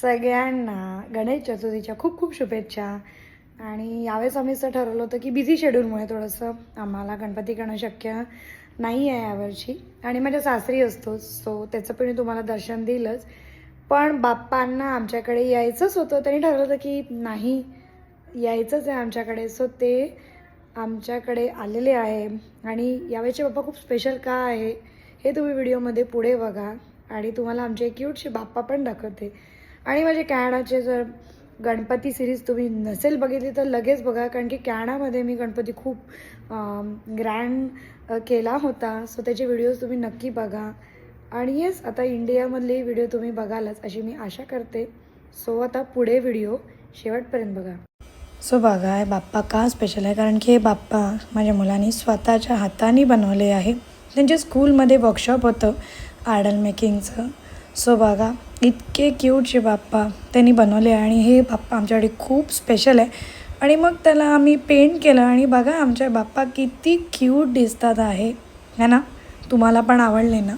सगळ्यांना गणेश चतुर्थीच्या खूप खूप शुभेच्छा. आणि यावेळेस आम्ही असं ठरवलं होतं की बिझी शेड्यूलमुळे थोडंसं आम्हाला गणपती करणं शक्य नाही आहे यावर्षी. आणि माझ्या सासरी असतो सो त्याचं पण मी तुम्हाला दर्शन देईलच पण बाप्पांना आमच्याकडे यायचंच होतं. त्यांनी ठरवलं होतं की नाही यायचंच आहे आमच्याकडे. सो ते आमच्याकडे आलेले आहे. आणि यावेळेचे बाप्पा खूप स्पेशल का आहे हे तुम्ही व्हिडिओमध्ये पुढे बघा. आणि तुम्हाला आमचे क्यूटशी बाप्पा पण दाखवते. आणि माझे कॅनाडाचे जर गणपती सिरीज तुम्ही नसेल बघितली तर लगेच बघा कारण की कॅनाडामध्ये मी गणपती खूप ग्रँड केला होता. सो त्याचे व्हिडिओज तुम्ही नक्की बघा. आणि येस आता इंडियामधले व्हिडिओ तुम्ही बघालच अशी मी आशा करते. सो आता पुढे व्हिडिओ शेवटपर्यंत बघा. सो बघा हे बाप्पा का स्पेशल आहे? कारण की हे बाप्पा माझ्या मुलांनी स्वतःच्या हाताने बनवले आहे. त्यांच्या स्कूलमध्ये वर्कशॉप होतं आयडल मेकिंगचं सो बघा इतके क्यूटचे बाप्पा त्यांनी बनवले आणि हे बाप्पा आमच्याकडे खूप स्पेशल आहे. आणि मग त्याला आम्ही पेंट केलं आणि बघा आमचे बाप्पा किती क्यूट दिसतात आहे. है ना? तुम्हाला पण आवडले ना?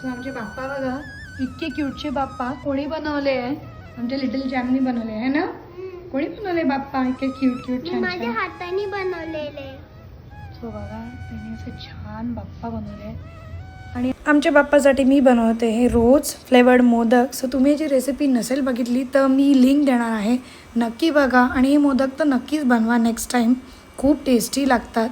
सो आमचे बाप्पा बघा इतके क्यूटचे बाप्पा. कोणी बनवले आहे. आमच्या लिटिल जॅमनी बनवले आहे ना? कोणी बनवले बाप्पा इतके क्यूट क्यूट छान माझ्या छान हाताने बनवलेले. सो बघा त्याने असं छान बाप्पा बनवले. आणि आमच्या बाप्पासाठी मी बनवते हे रोज फ्लेवर्ड मोदक. सो तुम्ही जी रेसिपी नसेल बघितली तर मी लिंक देणार आहे. नक्की बघा आणि हे मोदक तर नक्कीच बनवा नेक्स्ट टाईम खूप टेस्टी लागतात.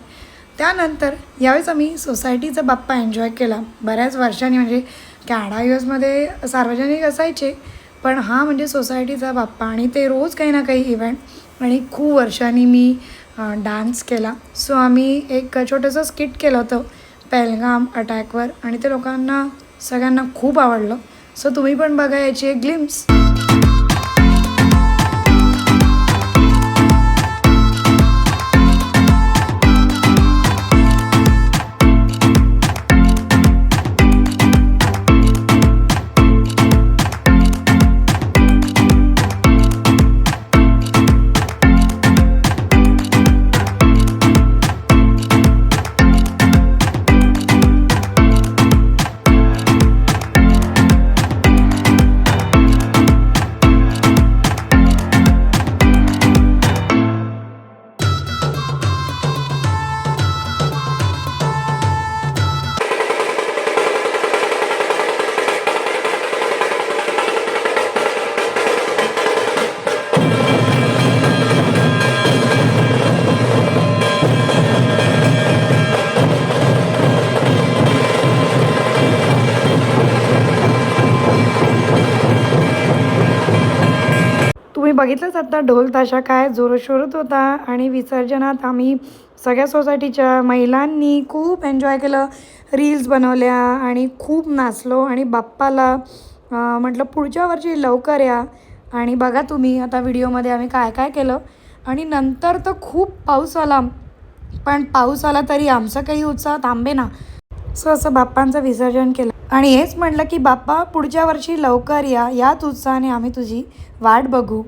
त्यानंतर यावेळेस आम्ही सोसायटीचा बाप्पा एन्जॉय केला. बऱ्याच वर्षांनी म्हणजे कॅनडा यू एसमध्ये सार्वजनिक असायचे. पण हा म्हणजे सोसायटीचा बाप्पा आणि ते रोज काही ना काही इव्हेंट आणि खूप वर्षांनी मी डान्स केला. सो आम्ही एक छोटंसं स्किट केलं होतं पेलगाम अटॅकवर आणि ते लोकांना सगळ्यांना खूप आवडलं. सो तुम्ही पण बघा याची एक ग्लिम्स बघितलंच आता ढोल ताशा काय जोरशोरत होता आणि विसर्जनात आम्ही सगळ्या सोसायटीच्या महिलांनी खूप एन्जॉय केलं. रील्स बनवल्या आणि खूप नाचलो आणि बाप्पाला म्हटलं पुढच्या वर्षी लवकर या. आणि बघा तुम्ही आता व्हिडिओमध्ये आम्ही काय काय केलं. आणि नंतर तर खूप पाऊस आला. पण पाऊस आला तरी आमचा काही उत्साह थांबे ना. सो असं बाप्पांचं विसर्जन केलं. आणि हेच म्हटलं की बाप्पा पुढच्या वर्षी लवकर या. याच उत्साहाने आम्ही तुझी वाट बघू.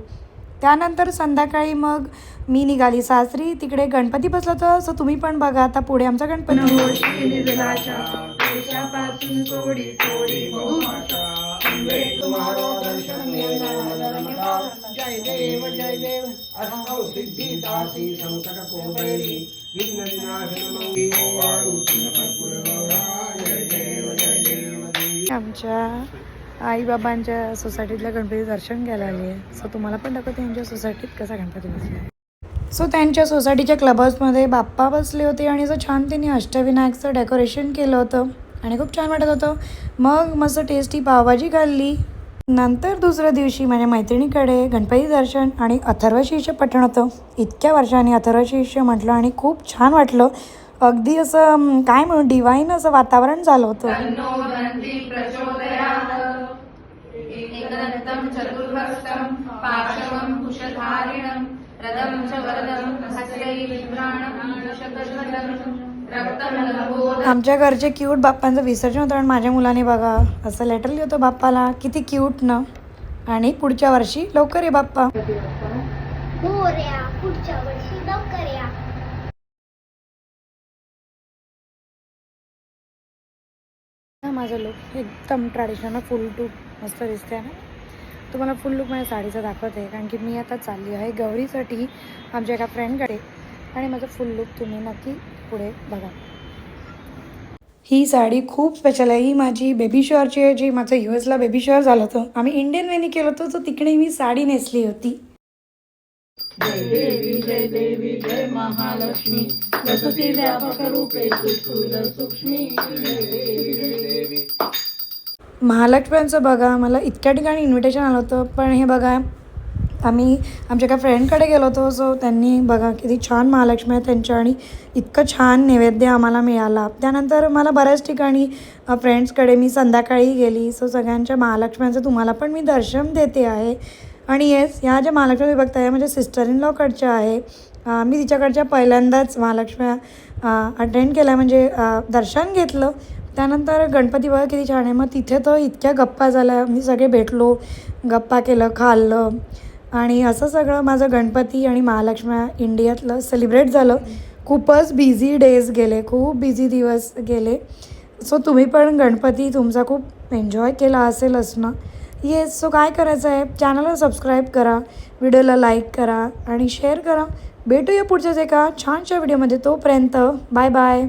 त्यानंतर संध्याकाळी मग मी निघाली सासरी तिकडे गणपती बसला होता. सो तुम्ही पण बघा आता पुढे आमचा गणपती. जय देव जय देव अष्टौ सिद्धिदासी संकट जय देव जय देव आमच्या आईबाबांच्या सोसायटीतल्या गणपती दर्शन घ्यायला आली आहे. सो तुम्हाला पण दाखवते यांच्या सोसायटीत कसा गणपती बसला सो त्यांच्या सोसायटीच्या क्लब हाऊसमध्ये बाप्पा बसले होते आणि असं छान त्यांनी अष्टविनायकचं डेकोरेशन केलं होतं. आणि खूप छान वाटत होतं. मग मस्त टेस्टी पावभाजी खाल्ली. नंतर दुसऱ्या दिवशी माझ्या मैत्रिणीकडे गणपती दर्शन आणि अथर्वशीर्ष पठण होतं. इतक्या वर्षांनी अथर्वशीर्ष म्हटलं आणि खूप छान वाटलं. अगदी असं काय म्हणू डिवाईन असं वातावरण झालं होतं. एकदन्तं चतुर्भक्तं पार्श्वं कुशधारिणं रदं च वरदं आमच्या घरचे क्यूट बाप्पांचं विसर्जन होतं आणि माझ्या मुलाने बघा असं लेटर लिहिलं होतं बाप्पाला. किती क्यूट ना. आणि पुढच्या वर्षी लवकर ये बाप्पा. मोर्या पुढच्या वर्षी लवकर या. माझं लुक एकदम ट्रॅडिशनल फुल टू मस्त दिसते ना. तुम्हाला फुल लुक माझ्या साडीचा दाखवते. कारण की मी आता चालली आहे गौरीसाठी आमच्या एका फ्रेंडकडे आणि माझं फुल लुक तुम्ही नक्की पुढे बघा. ही साडी खूप स्पेशल आहे. ही माझी बेबी शॉअरची आहे जी माझं यू एसला बेबी शॉअर झालं होतं. आम्ही इंडियन वेनी केलं होतं तर तिकडे मी साडी नेसली होती. महालक्ष्म्यांचं बघा मला इतक्या ठिकाणी इन्व्हिटेशन आलं होतं पण हे बघा आम्ही आमच्या एका फ्रेंडकडे गेलो होतो सो त्यांनी बघा किती छान महालक्ष्मी आहे त्यांच्या आणि इतकं छान नैवेद्य आम्हाला मिळाला. त्यानंतर मला बऱ्याच ठिकाणी फ्रेंड्सकडे मी संध्याकाळी गेली सो सगळ्यांच्या महालक्ष्म्यांचं तुम्हाला पण मी दर्शन देते आहे. आणि येस ह्या ज्या महालक्ष्मी विभक्त आहे माझ्या सिस्टर इन लॉकडच्या आहे मी तिच्याकडच्या पहिल्यांदाच महालक्ष्म्या अटेंड केल्या म्हणजे दर्शन घेतलं. त्यानंतर गणपती बघा किती छान आहे. मग तिथे तर इतक्या गप्पा झाल्या. मी सगळे भेटलो गप्पा केलं खाल्लं. आणि असं सगळं माझं गणपती आणि महालक्ष्म्या इंडियातलं सेलिब्रेट झालं. खूपच बिझी डेज गेले खूप बिझी दिवस गेले. सो तुम्ही पण गणपती तुमचा खूप एन्जॉय केला असेलच ना? येस सो काय करायचं आहे? चॅनलला सबस्क्राईब करा व्हिडिओला लाईक करा आणि शेअर करा. भेटूया पुढच्याच एका छानशा व्हिडिओमध्ये तोपर्यंत बाय बाय